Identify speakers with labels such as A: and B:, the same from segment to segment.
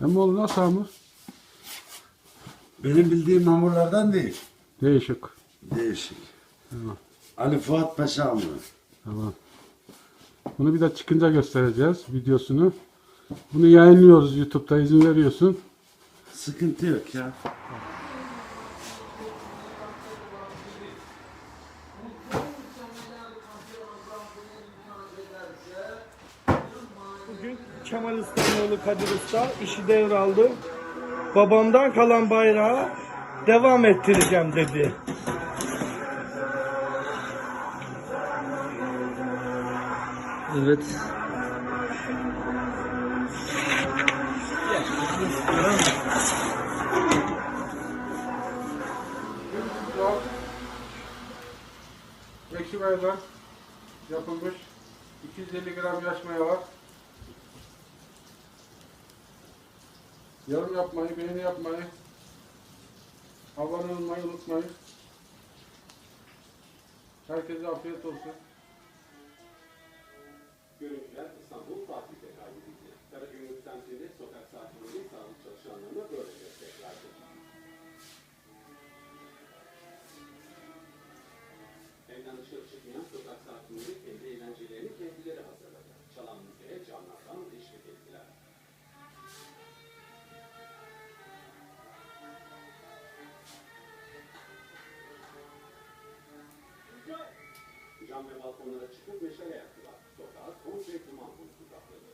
A: Emoğlu nasıl hamur?
B: Benim bildiğim hamurlardan değil.
A: Değişik.
B: Değişik.
A: Tamam.
B: Ali Fuat Paşa hamuru.
A: Tamam. Bunu bir de çıkınca göstereceğiz videosunu. Bunu yayınlıyoruz YouTube'da izin veriyorsun.
B: Sıkıntı yok ya.
C: Bugün Kemal Oğlu Kadir Usta işi devraldı. Babamdan kalan bayrağı devam ettireceğim dedi.
D: Evet.
A: Ekşi mayadan yapılmış 250 gram yaş maya var. Yorum yapmayı, beğeni yapmayı, abone olmayı unutmayın. Herkese afiyet olsun.
E: Görüntüler İstanbul Fatih Bey'de Karagümrük semtinde sokak sakinleri sağlık çalışanlarına böyle destek verdi. Evden dışarı çıkmayan sokak sakinleri Cam ve balkonlara çıkıp meşale yaktılar. Sokağa komple duman bulutu kapladı.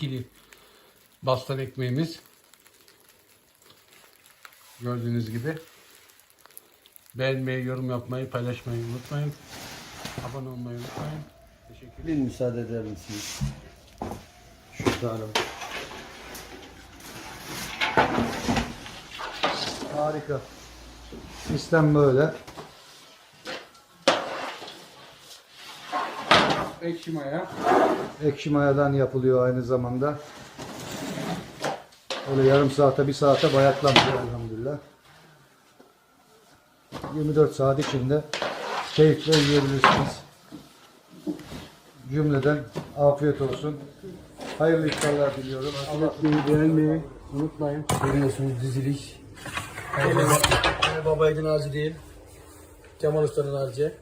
A: İkili bastan ekmeğimiz. Gördüğünüz gibi. Beğenmeyi, yorum yapmayı, paylaşmayı unutmayın. Abone olmayı unutmayın. Teşekkür
F: Bir müsaade eder misiniz? Şu hanım. Harika. Sistem böyle.
A: Ekşi maya.
F: Ekşi mayadan yapılıyor aynı zamanda. Öyle yarım saate bir saate bayatlamış elhamdülillah. 24 saat içinde keyifle yiyebilirsiniz. Cümleden afiyet olsun. Hayırlı iftarlar diliyorum.
A: Beğenmeyi, beğenmeyi unutmayın.
D: Görüyorsunuz diziliş. Babaydın ağacı değil. Kemal Usta'nın ağacı.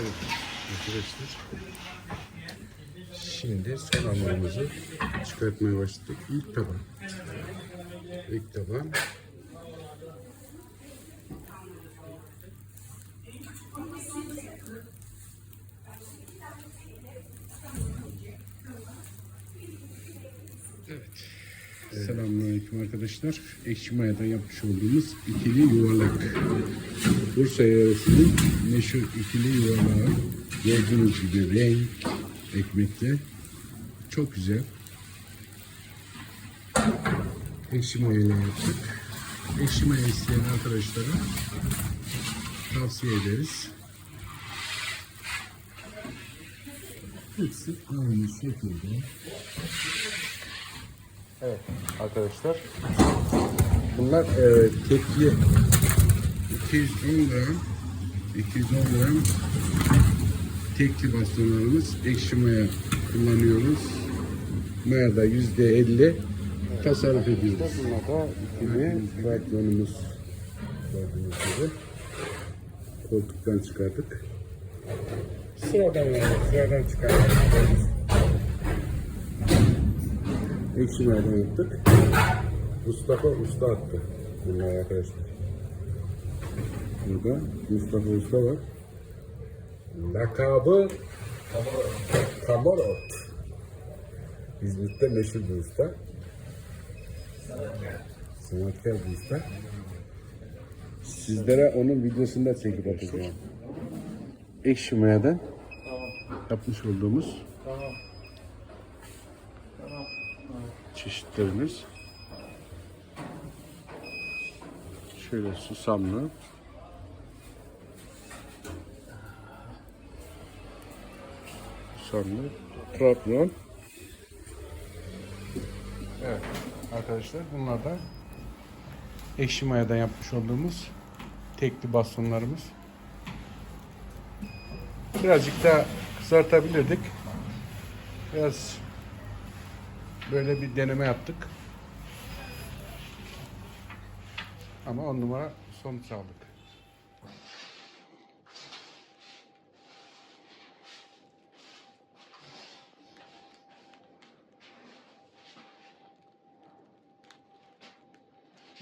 A: Evet arkadaşlar. Şimdi son hamurumuzu çıkartmaya başladık. İlk taban. İlk taban. Selamünaleyküm arkadaşlar. Ekşi Maya'da yapmış olduğumuz ikili yuvarlak. Bursa yöresinin meşhur ikili yuvarlağı. Gördüğünüz gibi renk ekmekte. Çok güzel. Ekşi Maya ile yaptık. Ekşi Maya isteyen arkadaşlara tavsiye ederiz. Hepsi aynı şekilde. Evet arkadaşlar. Bunlar e, tekli 210 gram 210 gram tekli bastonlarımız ekşi maya kullanıyoruz. Mayada yüzde 50 tasarruf ediyoruz. Bunlar da ikili bastonumuz gördüğünüz gibi koltuktan çıkardık. Sıradan yani sıradan çıkardık. Ekşi mayadan yaptık. Mustafa Usta attı. Bunlar arkadaşlar. Burada Mustafa Usta var. Lakabı Kamarot. İzmit'te meşhur bir usta. Sanatkar bir usta. Sizlere onun videosunu da çekip atacağım. Ekşi mayadan yapmış olduğumuz çeşitlerimiz. Şöyle susamlı. Susamlı. Trabzon. Evet arkadaşlar bunlar da ekşi mayadan yapmış olduğumuz tekli bastonlarımız. Birazcık daha kızartabilirdik. Biraz böyle bir deneme yaptık. Ama on numara sonuç aldık.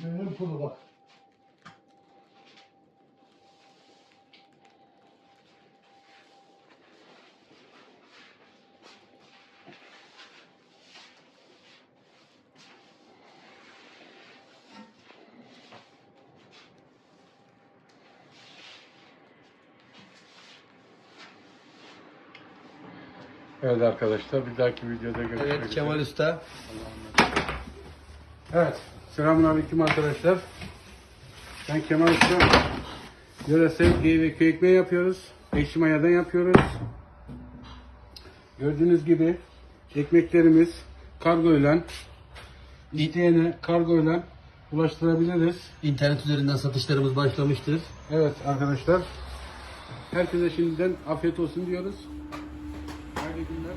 D: Benim pulu bak.
A: Evet arkadaşlar bir dahaki videoda görüşmek
D: Evet
A: üzere.
D: Kemal Usta.
A: Evet. Selamünaleyküm arkadaşlar. Ben Kemal Usta. Yöresel gey ve köy ekmeği yapıyoruz. Ekşi mayadan yapıyoruz. Gördüğünüz gibi ekmeklerimiz kargoyla isteyene kargoyla ulaştırabiliriz.
D: İnternet üzerinden satışlarımız başlamıştır.
A: Evet arkadaşlar. Herkese şimdiden afiyet olsun diyoruz. Hayırlı günler.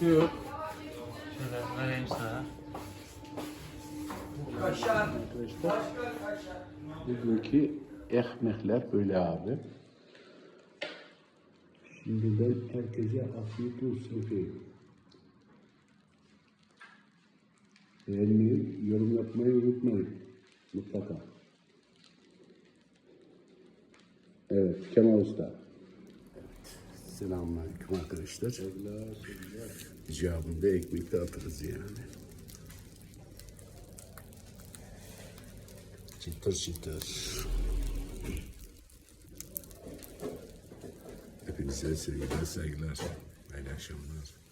A: Ceketi yok.
C: Şöyle vereyim sana.
G: Kaşar.
A: Bugünkü ekmekler böyle abi. Şimdiden herkese afiyet olsun efendim. Beğenmeyi, yorum yapmayı unutmayın. Mutlaka. Evet, Kemal Usta.
G: Selamünaleyküm arkadaşlar. İcabında ekmekle atarız yani. Çıtır çıtır. Hepinize sevgiler, saygılar. Hayırlı akşamlar.